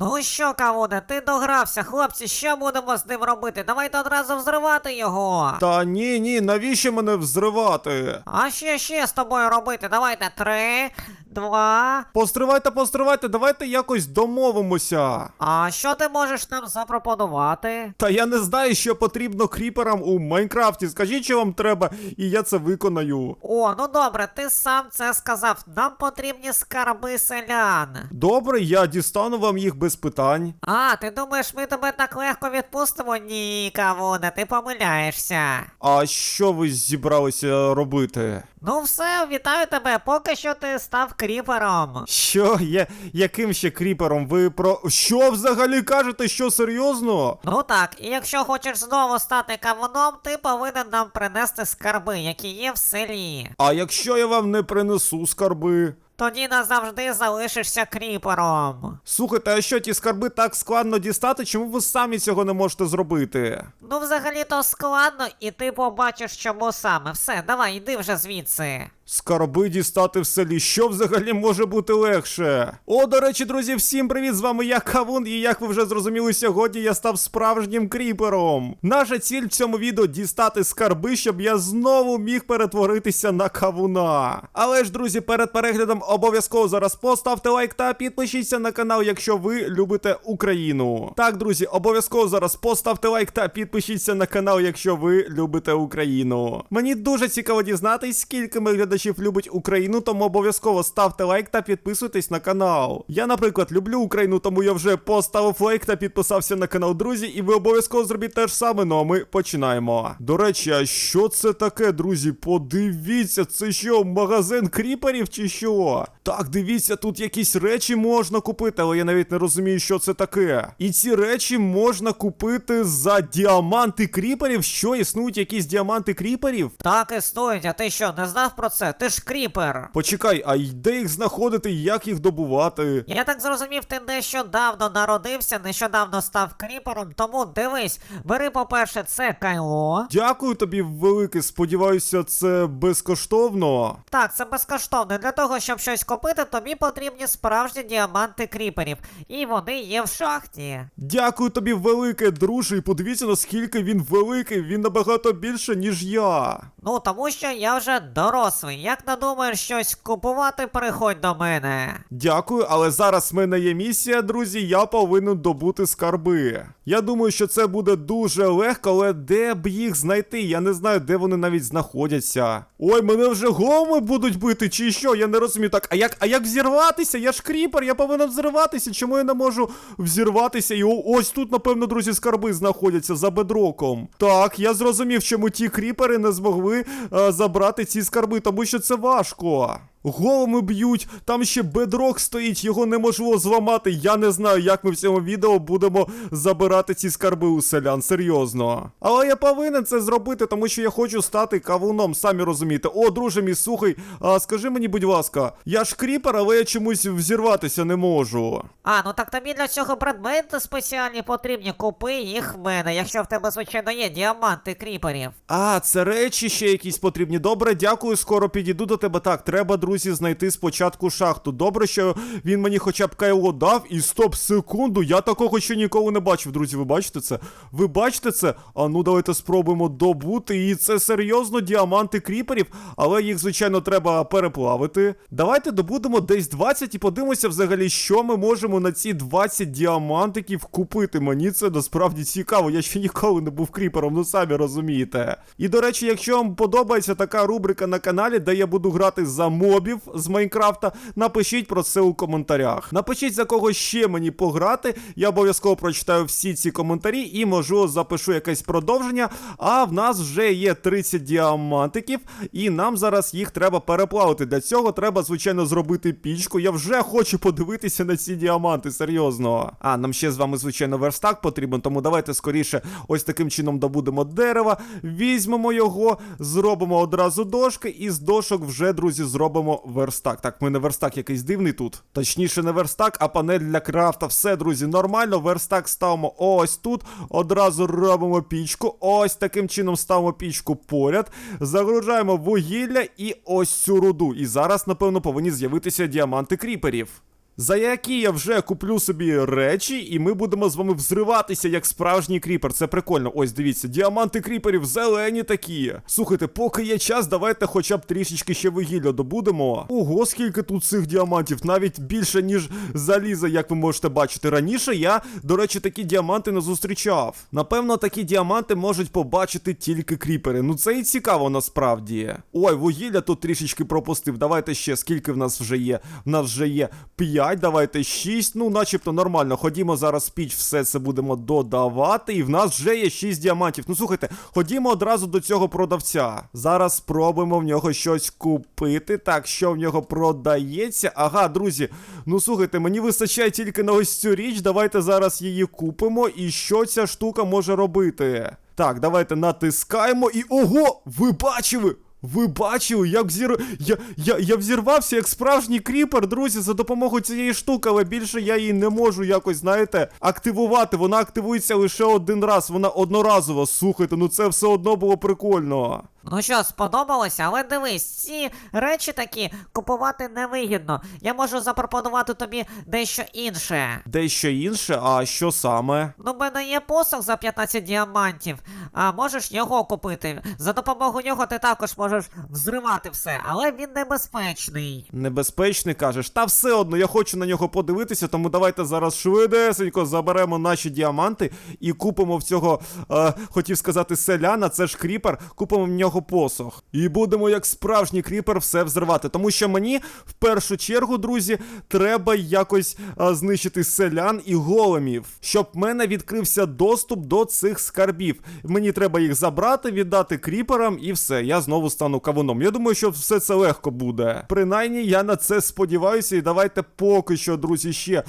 Ну що, Кавуне, ти догрався, хлопці, що будемо з ним робити? Давайте одразу взривати його. Та ні, ні, навіщо мене взривати? А що ще з тобою робити? Давайте три, два. Постривайте, постривайте, давайте якось домовимося. А що ти можеш нам запропонувати? Та я не знаю, що потрібно кріперам у Майнкрафті. Скажіть, що вам треба, і я це виконаю. О, ну добре, ти сам це сказав. Нам потрібні скарби селян. Добре, я дістану вам їх без питань. А, ти думаєш, ми тебе так легко відпустимо? Ні, Кавуне, ти помиляєшся. А що ви зібралися робити? Ну все, вітаю тебе, поки що ти став кріпером. Що? Я, яким ще кріпером? Ви про. Що взагалі кажете? Що серйозно? Ну так, і якщо хочеш знову стати кавуном, ти повинен нам принести скарби, які є в селі. А якщо я вам не принесу скарби? Тоді назавжди залишишся кріпером. Слухайте, а що ті скарби так складно дістати? Чому ви самі цього не можете зробити? Ну, взагалі-то складно, і ти побачиш, чому саме. Все, давай, йди вже звідси. Скарби дістати в селі, що взагалі може бути легше? О, до речі, друзі, всім привіт! З вами я Кавун, і як ви вже зрозуміли, сьогодні я став справжнім кріпером. Наша ціль в цьому відео дістати скарби, щоб я знову міг перетворитися на кавуна. Але ж, друзі, перед переглядом обов'язково зараз поставте лайк та підпишіться на канал, якщо ви любите Україну. Так, друзі, обов'язково зараз поставте лайк та підпишіться на канал, якщо ви любите Україну. Мені дуже цікаво дізнатись, скільки моїх глядачів любить Україну, тому обов'язково ставте лайк та підписуйтесь на канал. Я, наприклад, люблю Україну, тому я вже поставив лайк та підписався на канал, друзі, і ви обов'язково зробіть те ж саме. Ну а ми починаємо. До речі, а що це таке, друзі? Подивіться, це що, магазин кріперів чи що? Так, дивіться, тут якісь речі можна купити, але я навіть не розумію, що це таке. І ці речі можна купити за діаманти кріперів. Що існують якісь діаманти кріперів? Так існують, а ти що, не знав про це? Ти ж кріпер. Почекай, а й де їх знаходити, як їх добувати? Я так зрозумів, ти нещодавно народився, нещодавно став кріпером, тому дивись, бери, по-перше, це кайло. Дякую тобі велике, сподіваюся, це безкоштовно. Так, це безкоштовно. Для того, щоб щось купити, тобі потрібні справжні діаманти кріперів. І вони є в шахті. Дякую тобі велике, друже, і подивіться, наскільки він великий, він набагато більше, ніж я. Ну, тому що я вже дорослий. Як надумаєш щось купувати, приходь до мене. Дякую, але зараз в мене є місія, друзі. Я повинен добути скарби. Я думаю, що це буде дуже легко, але де б їх знайти? Я не знаю, де вони навіть знаходяться. Ой, мене вже гоми будуть бити, чи що? Я не розумію. Так, а як, а як взірватися? Я ж кріпер, я повинен взриватися. Чому я не можу взірватися? І ось тут, напевно, друзі, скарби знаходяться за бедроком. Так, я зрозумів, чому ті кріпери не змогли е, забрати ці скарби, тому що це важко. Голими б'ють, там ще бедрок стоїть, його неможливо зламати. Я не знаю, як ми в цьому відео будемо забирати ці скарби у селян, серйозно. Але я повинен це зробити, тому що я хочу стати кавуном, самі розумієте. О, друже мій, слухай, а скажи мені, будь ласка, я ж кріпер, але я чомусь взірватися не можу. А, ну так тобі для цього предмети спеціальні потрібні. Купи їх в мене, якщо в тебе, звичайно, є діаманти кріперів. А, це речі ще якісь потрібні. Добре, дякую, скоро підійду до тебе. Так, треба, друзі, знайти спочатку шахту. Добре, що він мені хоча б кайло дав. І стоп, секунду, я такого ще ніколи не бачив, друзі. Ви бачите це? Ви бачите це? А ну давайте спробуємо добути. І це серйозно діаманти кріперів, але їх, звичайно, треба переплавити. Давайте добудемо десь 20 і подивимося взагалі, що ми можемо на ці 20 діамантиків купити. Мені це насправді цікаво. Я ще ніколи не був кріпером, ну самі розумієте. І до речі, якщо вам подобається така рубрика на каналі, де я буду грати за мобів з Майнкрафта, напишіть про це у коментарях. Напишіть за кого ще мені пограти. Я обов'язково прочитаю всі ці коментарі і можу запишу якесь продовження. А в нас вже є 30 діамантиків, і нам зараз їх треба переплавити. Для цього треба, звичайно, зробити пічку. Я вже хочу подивитися на ці діаманти, серйозно. А, нам ще з вами, звичайно, верстак потрібен, тому давайте скоріше ось таким чином добудемо дерева, візьмемо його, зробимо одразу дошки, і з дошок вже, друзі, зробимо верстак. Так, в мене верстак якийсь дивний тут. Точніше, не верстак, а панель для крафта. Все, друзі, нормально. Верстак ставимо ось тут. Одразу робимо пічку. Ось таким чином ставимо пічку поряд. Загружаємо вугілля і ось цю руду. І зараз, напевно, повинні з'явитися діаманти кріперів. За які я вже куплю собі речі, і ми будемо з вами взриватися як справжній кріпер. Це прикольно. Ось дивіться, діаманти кріперів зелені такі. Слухайте, поки є час, давайте хоча б трішечки ще вугілля добудемо. Ого, скільки тут цих діамантів, навіть більше, ніж заліза, як ви можете бачити. Раніше я, до речі, такі діаманти не зустрічав. Напевно, такі діаманти можуть побачити тільки кріпери. Ну це і цікаво насправді. Ой, вугілля тут трішечки пропустив. Давайте ще скільки в нас вже є. В нас вже є 5, давайте 6. Ну, начебто нормально. Ходімо зараз піч, все це будемо додавати. І в нас вже є 6 діамантів. Ну слухайте, ходімо одразу до цього продавця. Зараз спробуємо в нього щось купити. Так, що в нього продається? Ага, друзі. Ну слухайте, мені вистачає тільки на ось цю річ. Давайте зараз її купимо. І що ця штука може робити? Так, давайте натискаємо і. Ого! Ви бачили! Ви бачили, як взір... я, я, я взірвався як справжній кріпер, друзі, за допомогою цієї штуки, але більше я її не можу якось, знаєте, активувати. Вона активується лише один раз, вона одноразова. Слухайте, ну це все одно було прикольно. Ну що, сподобалося, але дивись, ці речі такі купувати невигідно. Я можу запропонувати тобі дещо інше. Дещо інше, а що саме? Ну, в мене є посох за 15 діамантів, а можеш його купити. За допомогою нього ти також можеш взривати все, але він небезпечний. Небезпечний кажеш, та все одно, я хочу на нього подивитися, тому давайте зараз швидесенько заберемо наші діаманти і купимо в цього, е, хотів сказати, селяна, це ж кріпер, купимо в нього посох. І будемо як справжній кріпер все взривати. Тому що мені в першу чергу, друзі, треба якось е, знищити селян і големів, щоб в мене відкрився доступ до цих скарбів. Мені треба їх забрати, віддати кріперам, і все, я знову стану кавуном. Я думаю, що все це легко буде. Принаймні, я на це сподіваюся. І давайте поки що, друзі, ще е,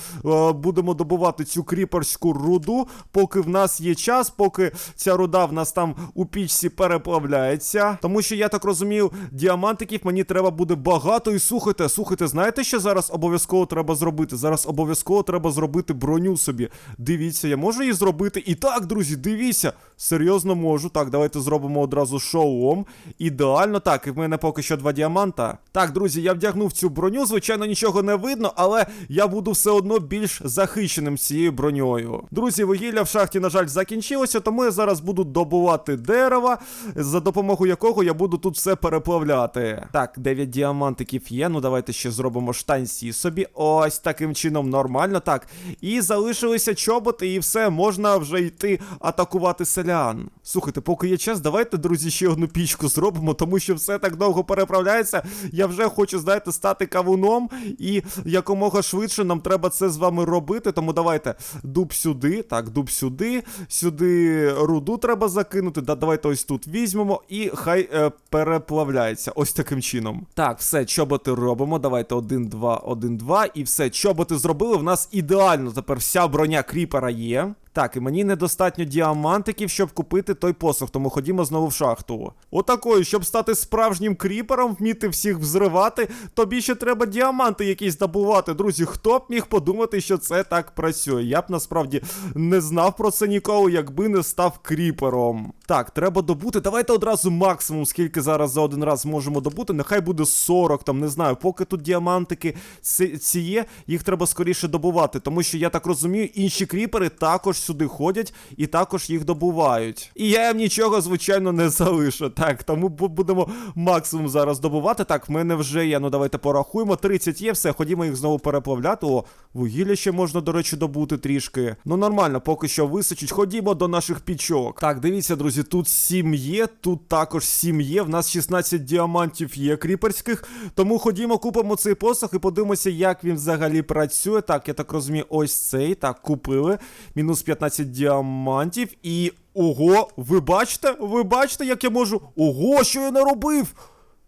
будемо добувати цю кріперську руду, поки в нас є час, поки ця руда в нас там у пічці переплавляється. Тому що я так розумію, діамантиків мені треба буде багато. І слухайте, слухайте, знаєте, що зараз обов'язково треба зробити? Зараз обов'язково треба зробити броню собі. Дивіться, я можу її зробити. І так, друзі, дивіться. Серйозно можу. Так, давайте зробимо одразу шолом. Ідеально, так, і в мене поки що два діаманта. Так, друзі, я вдягнув цю броню. Звичайно, нічого не видно, але я буду все одно більш захищеним цією броньою. Друзі, вугілля в шахті, на жаль, закінчилося, тому я зараз буду добувати дерева, за допомогою якого я буду тут все переплавляти. Так, 9 діамантиків є. Ну давайте ще зробимо штанці собі. Ось таким чином нормально. Так. І залишилися чоботи, і все, можна вже йти атакувати селян. Слухайте, поки є час, давайте, друзі, ще одну пічку зробимо, тому що все так довго переправляється. Я вже хочу, знаєте, стати кавуном, і якомога швидше нам треба це з вами робити. Тому давайте дуб сюди, так, дуб сюди, сюди руду треба закинути. Да, давайте ось тут візьмемо і хай е, переплавляється. Ось таким чином. Так, все, чоботи робимо. Давайте один, два, один, два. І все, чоботи зробили. В нас ідеально тепер вся броня кріпера є. Так, і мені недостатньо діамантиків, щоб купити той посох, тому ходімо знову в шахту. Отакою, щоб стати справжнім кріпером, вміти всіх взривати, тобі ще треба діаманти якісь добувати. Друзі, хто б міг подумати, що це так працює? Я б насправді не знав про це ніколи, якби не став кріпером. Так, треба добути. Давайте одразу максимум, скільки зараз за один раз можемо добути. Нехай буде 40, там не знаю, поки тут діамантики ці є, їх треба скоріше добувати, тому що я так розумію, інші кріпери також сюди ходять і також їх добувають. І я їм нічого, звичайно, не залишу. Так, тому будемо максимум зараз добувати. Так, в мене вже є. Ну давайте порахуємо. 30 є, все, ходімо їх знову переплавляти. О, вугілля ще можна, до речі, добути трішки. Ну нормально, поки що височить. Ходімо до наших пічок. Так, дивіться, друзі, тут 7 є, тут також 7 є. В нас 16 діамантів є кріперських. Тому ходімо, купимо цей посох і подивимося, як він взагалі працює. Так, я так розумію, ось цей. Так, купили. Мінус 15 діамантів. І. Ого, ви бачите? Ви бачите, як я можу. Ого, що я наробив?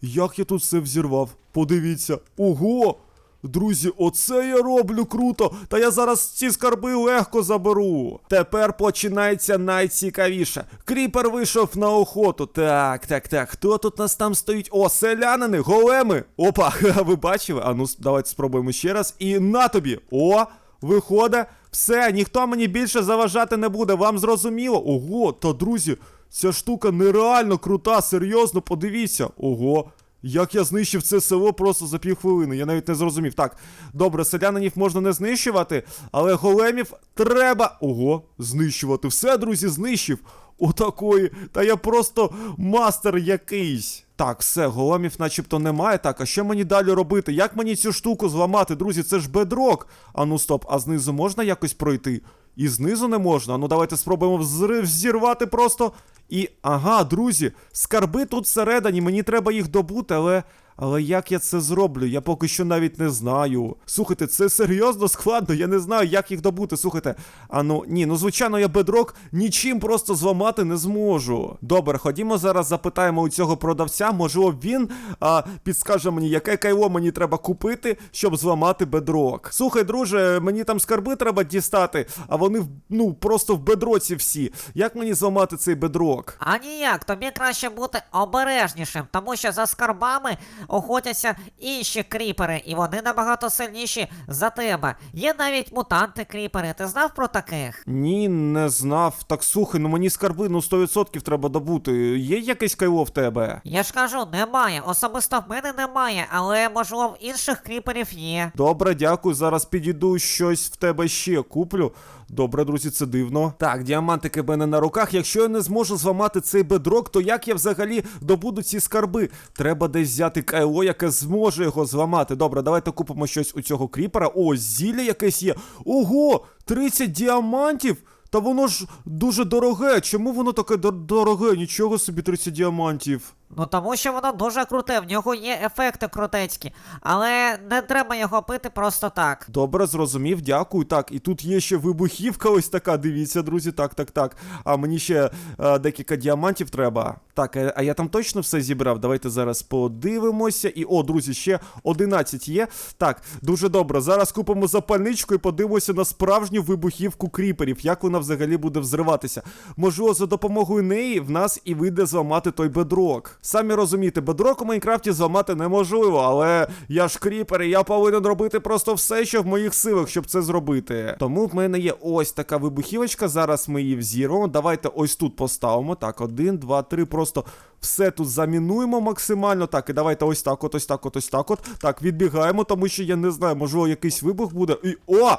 Як я тут все взірвав? Подивіться. Ого! Друзі, оце я роблю круто. Та я зараз ці скарби легко заберу. Тепер починається найцікавіше. Кріпер вийшов на охоту. Так, так, так. Хто тут нас там стоїть? О, селянини, големи. Опа, ви бачили? А ну, давайте спробуємо ще раз. І на тобі. О, виходить. Все, ніхто мені більше заважати не буде. Вам зрозуміло? Ого, та друзі, ця штука нереально крута, серйозно, подивіться. Ого. Як я знищив це село просто за півхвилини, я навіть не зрозумів. Так, добре, селянинів можна не знищувати, але големів треба. Ого, знищувати. Все, друзі, знищив. Отакої. Та я просто мастер якийсь. Так, все, големів начебто немає. Так, а що мені далі робити? Як мені цю штуку зламати, друзі? Це ж бедрок. А ну стоп, а знизу можна якось пройти? І знизу не можна. Ну давайте спробуємо взрив зірвати просто. І ага, друзі, скарби тут всередині, мені треба їх добути, але. Але як я це зроблю? Я поки що навіть не знаю. Слухайте, це серйозно складно, я не знаю, як їх добути. Слухайте, а ну ні, ну звичайно, я бедрок нічим просто зламати не зможу. Добре, ходімо зараз запитаємо у цього продавця. Можливо, він а, підскаже мені, яке кайло мені треба купити, щоб зламати бедрок. Слухай, друже, мені там скарби треба дістати, а вони ну просто в бедроці всі. Як мені зламати цей бедрок? А ніяк, тобі краще бути обережнішим, тому що за скарбами охотяться інші кріпери, і вони набагато сильніші за тебе. Є навіть мутанти кріпери, ти знав про таких? Ні, не знав. Так слухай, ну мені скарби ну 100% треба добути. Є якесь кайло в тебе? Я ж кажу, немає. Особисто в мене немає, але можливо в інших кріперів є. Добре, дякую. Зараз підійду щось в тебе ще куплю. Добре, друзі, це дивно. Так, діамантики в мене на руках. Якщо я не зможу зламати цей бедрок, то як я взагалі добуду ці скарби? Треба десь взяти кайло, яке зможе його зламати. Добре, давайте купимо щось у цього кріпера. О, зілля якесь є. Ого! 30 діамантів! Та воно ж дуже дороге. Чому воно таке дор- дороге? Нічого собі 30 діамантів. Ну тому що воно дуже круте, в нього є ефекти крутецькі, але не треба його пити просто так. Добре, зрозумів, дякую. Так, і тут є ще вибухівка, ось така. Дивіться, друзі. Так, так, так. А мені ще е, декілька діамантів треба. Так, а, а я там точно все зібрав. Давайте зараз подивимося. І о, друзі, ще 11 є. Так, дуже добре. Зараз купимо запальничку і подивимося на справжню вибухівку кріперів. Як вона взагалі буде взриватися. Можливо, за допомогою неї в нас і вийде зламати той бедрок. Самі розумієте, бедрок у Майнкрафті зламати неможливо, але я ж кріпер, і я повинен робити просто все, що в моїх силах, щоб це зробити. Тому в мене є ось така вибухівочка. Зараз ми її взірвемо. Давайте ось тут поставимо. Так, один, два, три. Просто все тут замінуємо максимально. Так, і давайте ось так, от, ось так, от, ось так. От. Так, відбігаємо, тому що я не знаю, можливо, якийсь вибух буде. І. О!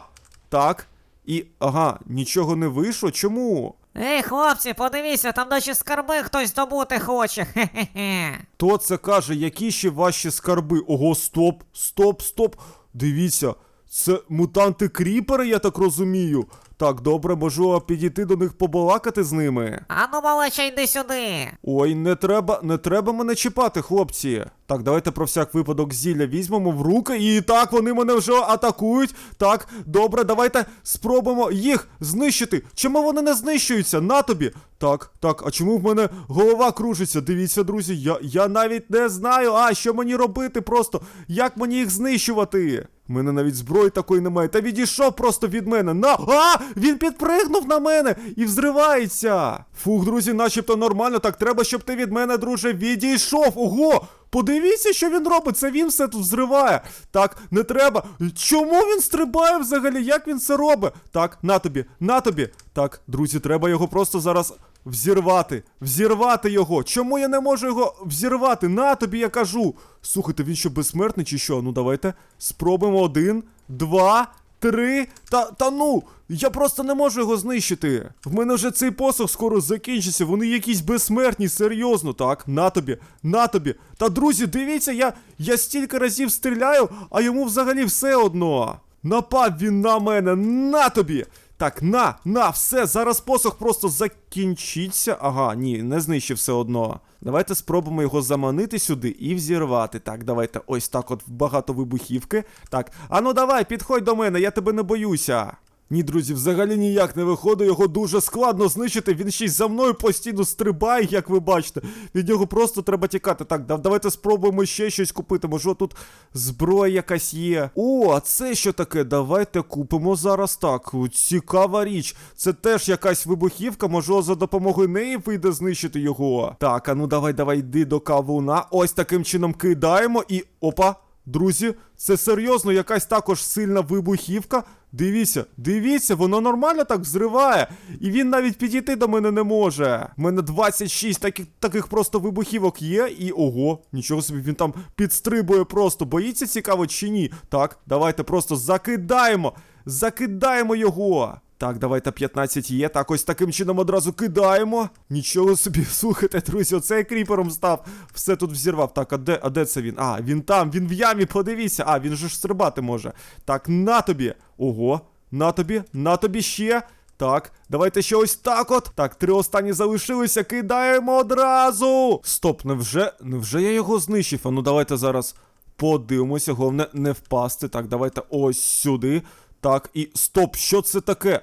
Так. І. Ага, нічого не вийшло. Чому? Ей, хлопці, подивіться, там наші скарби хтось добути хоче. Хе-хе-хе. Хто це каже, які ще ваші скарби? Ого, стоп, стоп, стоп. Дивіться, це мутанти кріпери, я так розумію. Так, добре, можу підійти до них побалакати з ними. Ану, малеча, йди сюди. Ой, не треба, не треба мене чіпати, хлопці. Так, давайте про всяк випадок зілля візьмемо в руки. І так, вони мене вже атакують. Так, добре, давайте спробуємо їх знищити. Чому вони не знищуються? На тобі. Так, так, а чому в мене голова кружиться? Дивіться, друзі, я, я навіть не знаю. А, що мені робити просто? Як мені їх знищувати? У мене навіть зброї такої немає. Та відійшов просто від мене. На. А! Він підпригнув на мене і взривається. Фух, друзі, начебто нормально. Так треба, щоб ти від мене, друже, відійшов. Ого! Подивіться, що він робить. Це він все тут взриває. Так, не треба. Чому він стрибає взагалі? Як він це робить? Так, на тобі, на тобі. Так, друзі, треба його просто зараз взірвати. Взірвати його. Чому я не можу його взірвати? На тобі, я кажу. Слухайте, він що безсмертний чи що? Ну давайте спробуємо один, два. Три. Та та ну, я просто не можу його знищити. В мене вже цей посох скоро закінчиться. Вони якісь безсмертні, серйозно, так? На тобі, на тобі. Та друзі, дивіться, я, я стільки разів стріляю, а йому взагалі все одно. Напав він на мене, на тобі. Так, на, на, все, зараз посох просто закінчиться. Ага, ні, не знищив все одно. Давайте спробуємо його заманити сюди і взірвати. Так, давайте ось так от багато вибухівки. Так, а ну давай, підходь до мене, я тебе не боюся. Ні, друзі, взагалі ніяк не виходить, його дуже складно знищити. Він ще й за мною постійно стрибає, як ви бачите. Від нього просто треба тікати. Так, давайте спробуємо ще щось купити. Може, тут зброя якась є. О, а це що таке? Давайте купимо зараз так. Цікава річ. Це теж якась вибухівка, може за допомогою неї вийде знищити його. Так, а ну давай, давай, йди до кавуна. Ось таким чином кидаємо і. Опа! Друзі, це серйозно якась також сильна вибухівка. Дивіться, дивіться, воно нормально так взриває. І він навіть підійти до мене не може. У мене 26 таких, таких просто вибухівок є, і ого, нічого собі, він там підстрибує просто. Боїться цікаво чи ні? Так, давайте просто закидаємо. Закидаємо його. Так, давайте 15 є. Так, ось таким чином одразу кидаємо. Нічого собі, слухайте, друзі, оцей кріпером став. Все тут взірвав. Так, а де, а де це він? А, він там, він в ямі, подивіться. А, він же ж стрибати може. Так, на тобі. Ого, на тобі, на тобі ще. Так, давайте ще ось так от. Так, три останні залишилися, кидаємо одразу. Стоп, невже, невже я його знищив? А ну давайте зараз подивимося, головне не впасти. Так, давайте ось сюди. Так, і стоп, що це таке?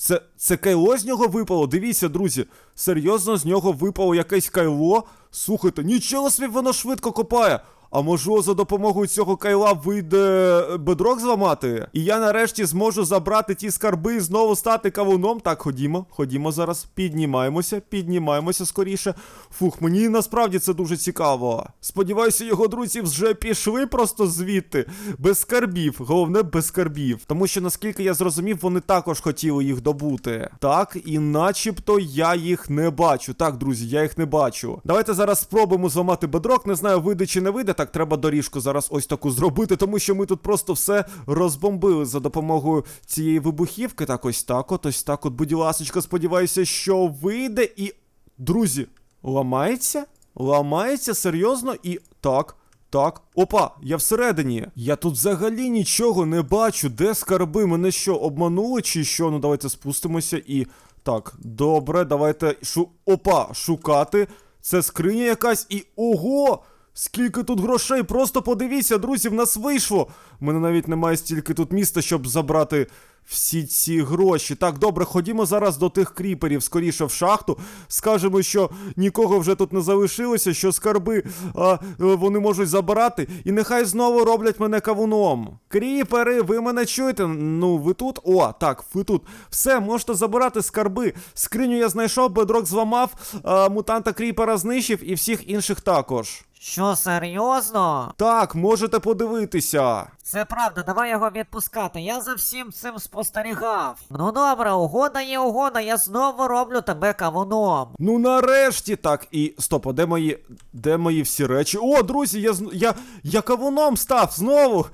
Це, це кайло з нього випало? Дивіться, друзі. Серйозно, з нього випало якесь кайло. Слухайте, нічого собі воно швидко копає. А можливо, за допомогою цього кайла вийде е, бедрок зламати? І я нарешті зможу забрати ті скарби і знову стати кавуном. Так, ходімо, ходімо зараз. Піднімаємося, піднімаємося скоріше. Фух, мені насправді це дуже цікаво. Сподіваюся, його друзі вже пішли просто звідти. Без скарбів. Головне, без скарбів. Тому що, наскільки я зрозумів, вони також хотіли їх добути. Так, і начебто я їх не бачу. Так, друзі, я їх не бачу. Давайте зараз спробуємо зламати бедрок. Не знаю, вийде чи не вийде. Так, треба доріжку зараз ось таку зробити, тому що ми тут просто все розбомбили за допомогою цієї вибухівки. Так, ось так, от, ось так, от, будь ласочка, сподіваюся, що вийде і. Друзі, ламається? Ламається серйозно і. Так. Так, опа, я всередині. Я тут взагалі нічого не бачу. Де скарби? Мене що, обманули чи що? Ну давайте спустимося і. Так, добре, давайте шу. Опа, шукати. Це скриня якась і. Ого! Скільки тут грошей? Просто подивіться, друзі, в нас вийшло. У мене навіть немає стільки тут міста, щоб забрати всі ці гроші. Так, добре, ходімо зараз до тих кріперів, скоріше в шахту. Скажемо, що нікого вже тут не залишилося, що скарби а, е, вони можуть забирати, і нехай знову роблять мене кавуном. Кріпери, ви мене чуєте? Ну, ви тут? О, так, ви тут. Все, можете забирати скарби. Скриню я знайшов, бедрок зламав, а, мутанта кріпера знищив і всіх інших також. Що, серйозно? Так, можете подивитися. Це правда, давай його відпускати. Я за всім цим спостерігав. Ну добре, угода є угода, я знову роблю тебе кавуном. Ну нарешті так. І стоп, а де мої. Де мої всі речі? О, друзі, я я, я кавуном став знову.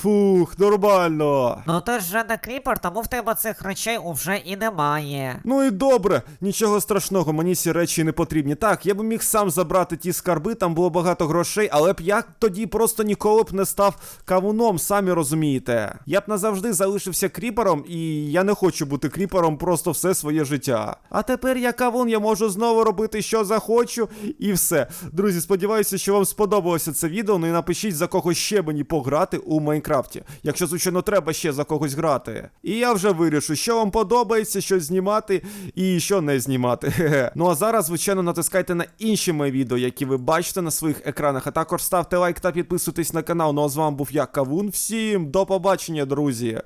Фух, нормально. Ну ти ж вже не кріпер, тому в тебе цих речей уже і немає. Ну і добре, нічого страшного, мені ці речі не потрібні. Так, я б міг сам забрати ті скарби, там було багато грошей, але б я тоді просто ніколи б не став кавуном, самі розумієте. Я б назавжди залишився кріпером, і я не хочу бути кріпером просто все своє життя. А тепер я кавун, я можу знову робити, що захочу, і все. Друзі, сподіваюся, що вам сподобалося це відео. Ну і напишіть, за кого ще мені пограти у Майнкрафті. Якщо, звичайно, треба ще за когось грати. І я вже вирішу, що вам подобається, що знімати і що не знімати. Ну а зараз, звичайно, натискайте на інші мої відео, які ви бачите на своїх екранах. А також ставте лайк та підписуйтесь на канал. Ну а з вами був я, Кавун. Всім до побачення, друзі!